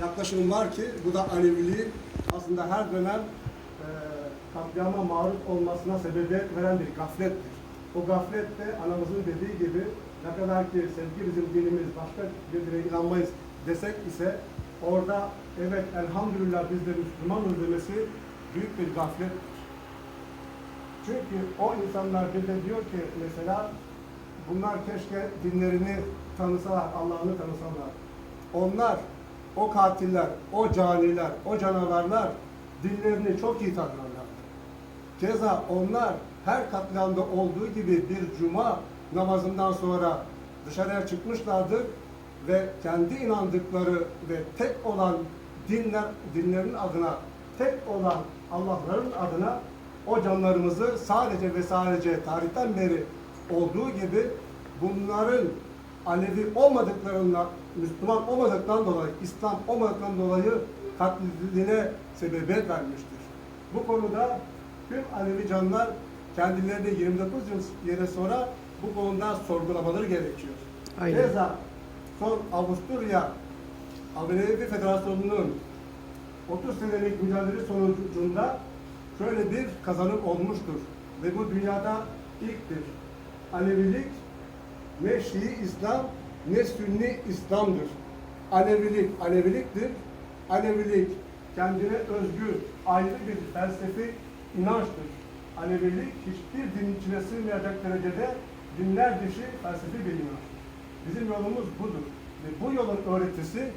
yaklaşım var ki bu da Aleviliğin aslında her dönem e, katliama maruz olmasına sebebiyet veren bir gaflettir. O gaflet de anamızın dediği gibi ne kadar ki sevgi bizim dinimiz başka bir dine inanmayız desek ise orada evet elhamdülillah biz de Müslümanız demesi büyük bir gaflet. Çünkü o insanlar bize diyor ki mesela bunlar keşke dinlerini tanısalar, Allah'ını tanısalar. Onlar, o katiller, o caniler, o canavarlar dinlerini çok iyi tanırlardı. Keza onlar her katliamda olduğu gibi bir cuma namazından sonra dışarıya çıkmışlardır ve kendi inandıkları ve tek olan dinler, dinlerin adına, tek olan Allah'ların adına o canlarımızı sadece ve sadece tarihten beri olduğu gibi bunların Alevi olmadıklarından, Müslüman olmadıklarından dolayı, İslam olmadıklarından dolayı katline sebebiyet vermiştir. Bu konuda tüm Alevi canlar kendilerini 29 yıl yere sonra bu konuda sorgulamaları gerekiyor. Aynen. Keza son Avusturya Alevi Federasyonu'nun 30 senelik mücadele sonucunda şöyle bir kazanım olmuştur. Ve bu dünyada ilktir. Alevilik ne Şii İslam ne Sünni İslam'dır. Alevilik Aleviliktir. Alevilik kendine özgü ayrı bir felsefi inançtır. Alevilik hiçbir din içine sığmayacak derecede dinler dışı felsefi bir inançtır. Bizim yolumuz budur. Ve bu yolun öğretisi